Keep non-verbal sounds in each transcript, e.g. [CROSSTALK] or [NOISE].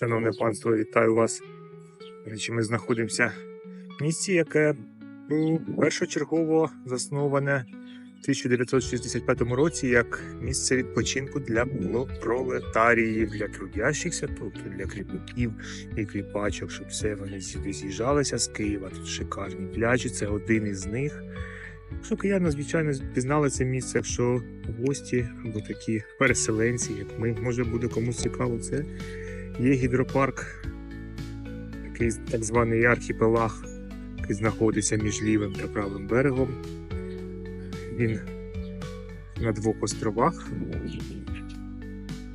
Шановне панство, вітаю вас. Речі, ми знаходимося в місці, яке було першочергово засноване в 1965 році як місце відпочинку для пролетаріїв, для трудящихся, тобто для кріпаків і кріпачок, щоб все вони сюди з'їжджалися з Києва. Тут шикарні пляжі, це один із них. Якщо кияни, звичайно, пізнали це місце, якщо гості або такі переселенці, як ми, може буде комусь цікаво, це є гідропарк, такий так званий архіпелаг, який знаходиться між лівим та правим берегом. Він на двох островах.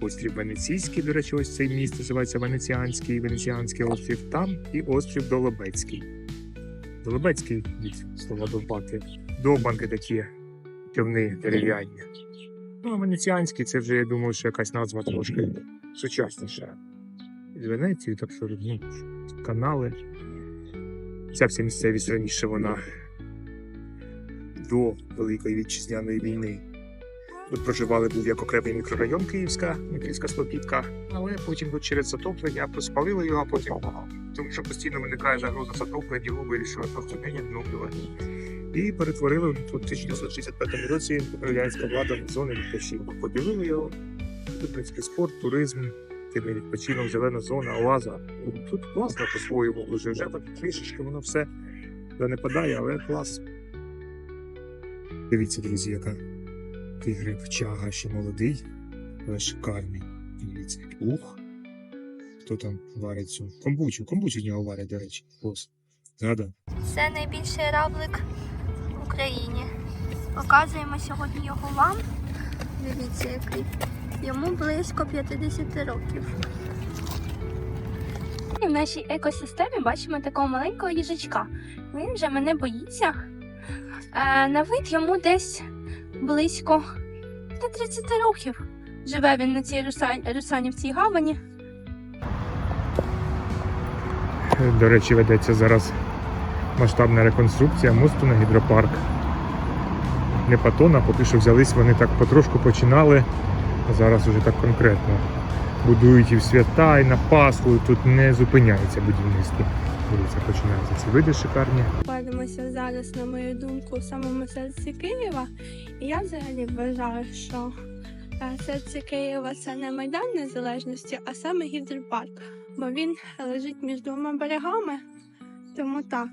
Острів Венеційський, до речі, ось цей міст називається Венеціанський, Венеціанський острів там і острів Долобецький. Долобецький від слова довбати. Довбанки такі човни дерев'яні. Ну, а Венеціанський це вже, я думаю, що якась назва трошки сучасніша. З Венеції, так що ну, канали. Ця вся місцевість раніше вона до Великої вітчизняної війни. Тут проживали був як окремий мікрорайон Київська, Київська Слобідка, але потім через затоплення спалили його, а потім тому що постійно виникає загроза затоплення, його вирішили просто не відновлювати. І перетворили у 1965 році радянська влада в зони відпочинку. Поділили його. Тут, в принципі, спорт, туризм, тими відпочинок, зелена зона, оаза. Тут класно по-своєму вже вже так трішечки воно все занепадає, але клас. Дивіться, друзі, яка такий гриб чага ще молодий, але шикарний. Дивіться, ух. Хто там варить цю комбучу? Комбучу в нього варять, до речі. Ось. Да-да. Це найбільший равлик в Україні. Показуємо сьогодні його вам. Дивіться, який. Йому близько 50 років. І в нашій екосистемі бачимо такого маленького їжачка. Він вже мене боїться. На вид йому десь близько 30 років. Живе він на цій Руса- Русанівцій гавані. До речі, ведеться зараз масштабна реконструкція мосту на гідропарк. Не патона, поки що взялись, вони так потрошку починали, а зараз уже так конкретно. Будують і в свята, і на Пасху, і тут не зупиняється будівництво. Дивіться, починаються ці види шикарні. знаходимося зараз, на мою думку, в самому серці Києва. І я взагалі вважаю, що е, серце Києва це не Майдан Незалежності, а саме гідропарк. Бо він лежить між двома берегами. Тому так.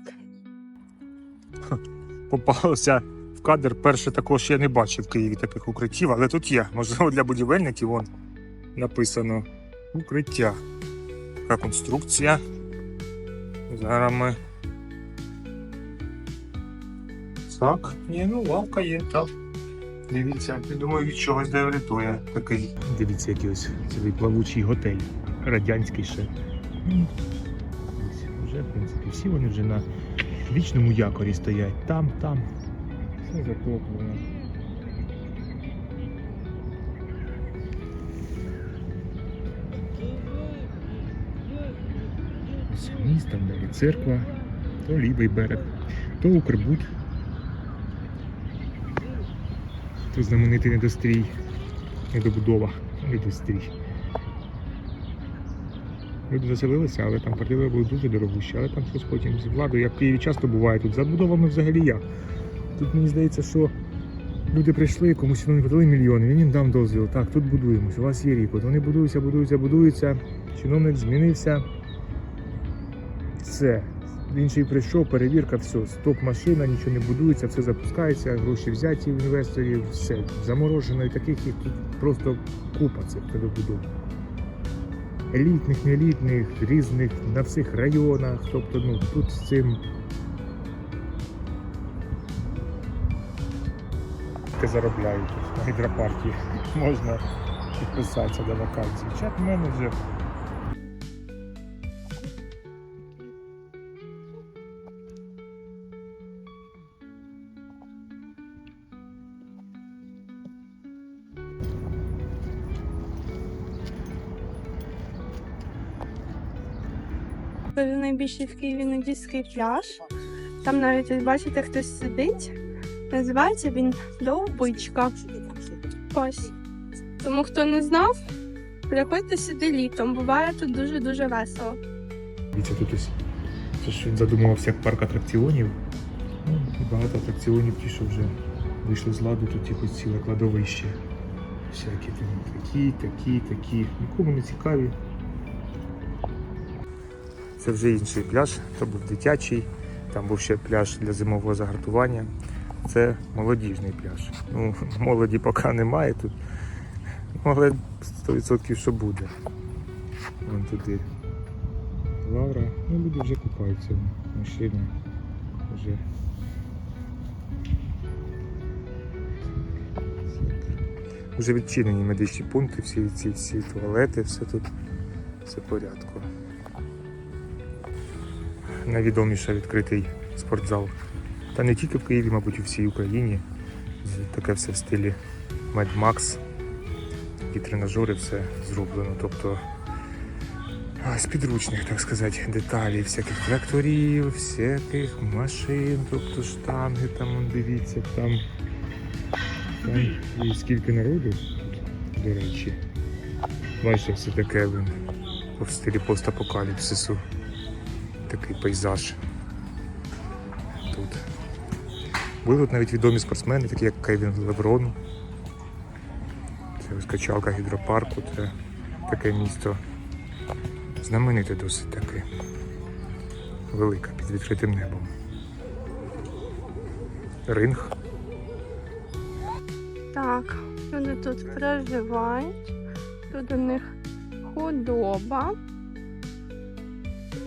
Попалося в кадр. Перше такого ще я не бачив в Києві таких укриттів, але тут є. Можливо, для будівельників вон написано укриття. Така конструкція. Зараз ми. Так, ні, ну лавка є, так. Дивіться, я думаю, від чогось де врятує такий. Дивіться, який ось цілий плавучий готель. Радянський ще. Вже, в принципі, всі вони вже на вічному якорі стоять. Там, там. Все затоплено. Ось міст, там далі церква, то лівий берег, то Укрбуд. То знаменитий недострій, недобудова, недострій. Люди заселилися, але там квартири були дуже дорогущі, але там щось потім з владою, як в Києві часто буває, тут забудовами взагалі як. Тут мені здається, що люди прийшли, комусь вони подали мільйони, він їм дав дозвіл. Так, тут будуємось, у вас є рік. От вони будуються, будуються, будуються. Чиновник змінився. Все. Інший прийшов, перевірка, все, стоп машина, нічого не будується, все запускається, гроші взяті в інвесторів, все заморожено і таких їх тут просто купа цих перебудов. Елітних, неелітних, різних на всіх районах. Тобто, ну тут з цим ти заробляють на гідропаркі. [LAUGHS] Можна підписатися до вакансій. Чат менеджер. Це найбільший в Києві нудістський пляж. Там навіть ось бачите, хтось сидить. Називається він Довбичка. Ось. Тому хто не знав, Приходьте сюди літом, буває тут дуже-дуже весело. Дивіться, тут ось це ж він задумувався як парк атракціонів. Ну, і багато атракціонів ті, що вже вийшли з ладу, тут якось ціле кладовище. Всякі там такі, такі, такі. Нікому не цікаві. Це вже інший пляж, то був дитячий, там був ще пляж для зимового загартування. Це молодіжний пляж. Ну, [LAUGHS] молоді поки немає тут. Але 100% що буде. Вон туди Лавра, ну люди вже купаються, машина вже. Вже відчинені медичні пункти, всі ці всі туалети, все тут все в порядку. Найвідоміше відкритий спортзал. Та не тільки в Києві, мабуть, у всій Україні. Таке все в стилі Mad Max. І тренажери все зроблено. Тобто з підручних, так сказати, деталей, всяких тракторів, всяких машин, тобто штанги там, дивіться, там, там і скільки народу, до речі. Бачите, все таке блин, в стилі постапокаліпсису. Такий пейзаж. Тут. Були тут навіть відомі спортсмени, такі як Кевін Леврон. Це ось гідропарку, це таке місто знамените досить таки. Велика під відкритим небом. Ринг. Так, люди тут проживають, тут у них худоба.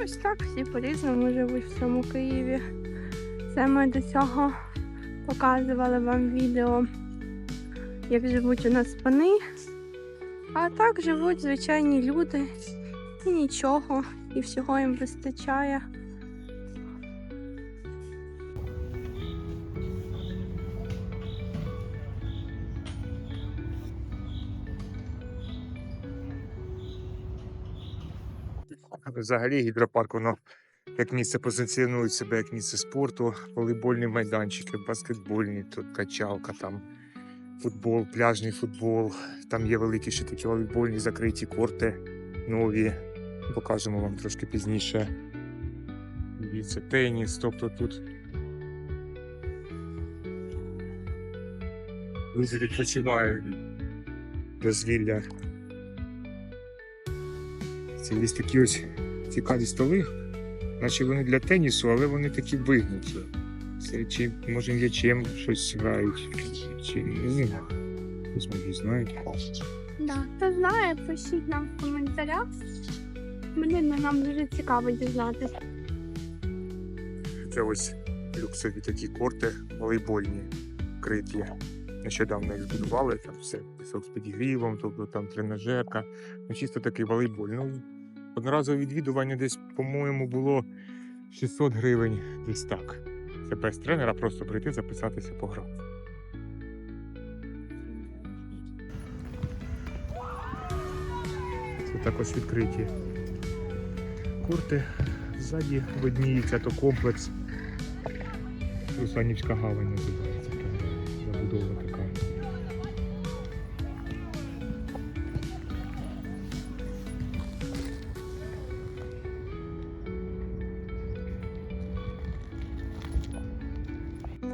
Ось так всі по-різному живуть в цьому Києві. Це ми до цього показували вам відео, як живуть у нас пани. А так живуть звичайні люди. І нічого, і всього їм вистачає. Взагалі гідропарк воно як місце позиціонує себе як місце спорту, волейбольні майданчики, баскетбольні, тут качалка, там футбол, пляжний футбол. Там є великі ще такі волейбольні закриті корти нові. Покажемо вам трошки пізніше. Дивіться, теніс, тобто тут. Люди відпочивають дозвілля. Це є такі ось цікаві столи, наче вони для тенісу, але вони такі вигнуті. Це чи може м'ячем щось грають, чи не знаю. Хтось може знають. Да. Хто знає, пишіть нам в коментарях. Блін, ну, нам дуже цікаво дізнатися. Це ось люксові такі корти волейбольні, криті. Нещодавно їх збудували, там все пісок з підігрівом, тобто там тренажерка. Ну, чисто такий волейболь. Ну, одноразове відвідування десь, по-моєму, було 600 гривень десь так. Це без тренера просто прийти, записатися пограти. Це також відкриті корти. Ззаді видніється то комплекс. Русанівська гавань називається. Забудова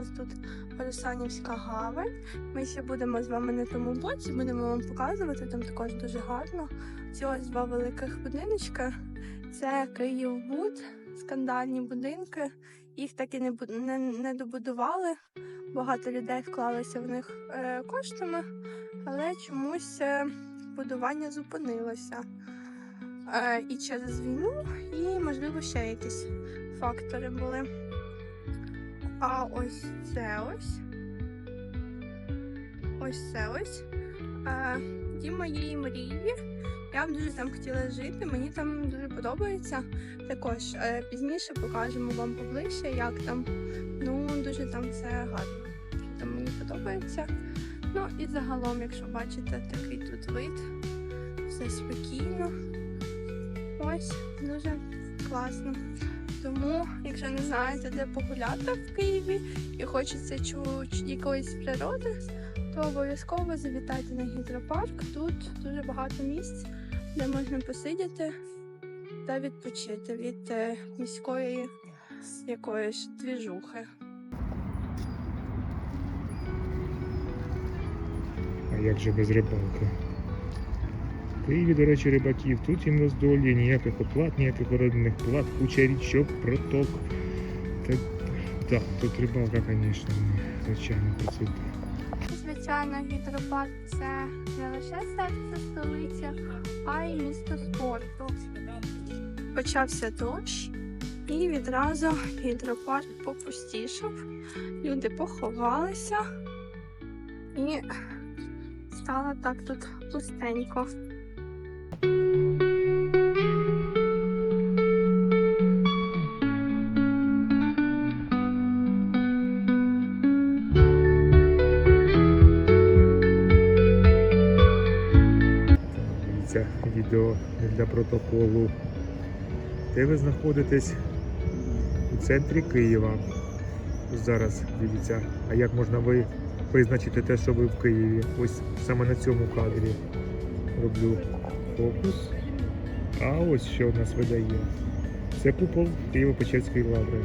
нас тут Русанівська гавань. Ми ще будемо з вами на тому боці, будемо вам показувати. Там також дуже гарно. Ці ось два великих будиночки. Це Київбуд, скандальні будинки. Їх так і не, не, не добудували. Багато людей вклалися в них е, коштами, але чомусь е, будування зупинилося. Е, і через війну, і, можливо, ще якісь фактори були. А ось це ось. Ось це ось. Е, ті моєї мрії. Я б дуже там хотіла жити, мені там дуже подобається. Також е, пізніше покажемо вам поближче, як там. Ну, дуже там все гарно. Там мені подобається. Ну і загалом, якщо бачите, такий тут вид, все спокійно. Ось, дуже класно. Тому, якщо не знаєте, де погуляти в Києві і хочеться якоїсь природи, то обов'язково завітайте на гідропарк. Тут дуже багато місць де можна посидіти та відпочити від е, міської якоїсь двіжухи. А як же без рибалки? Києві, до речі, рибаків тут їм роздолі, ніяких оплат, ніяких орендних плат, куча річок, проток. Та, так, тут рибалка, звісно, звичайно, процвіта. Звичайно, гідропарк це не лише серце столиці, а й місто спорту. Почався дощ, і відразу гідропарк попустішав. Люди поховалися і стало так тут пустенько. Протоколу. Де ви знаходитесь у центрі Києва. Зараз дивіться, а як можна ви визначити те, що ви в Києві? Ось саме на цьому кадрі роблю фокус. А ось що в нас видає. Це купол Києво-Печерської лаври.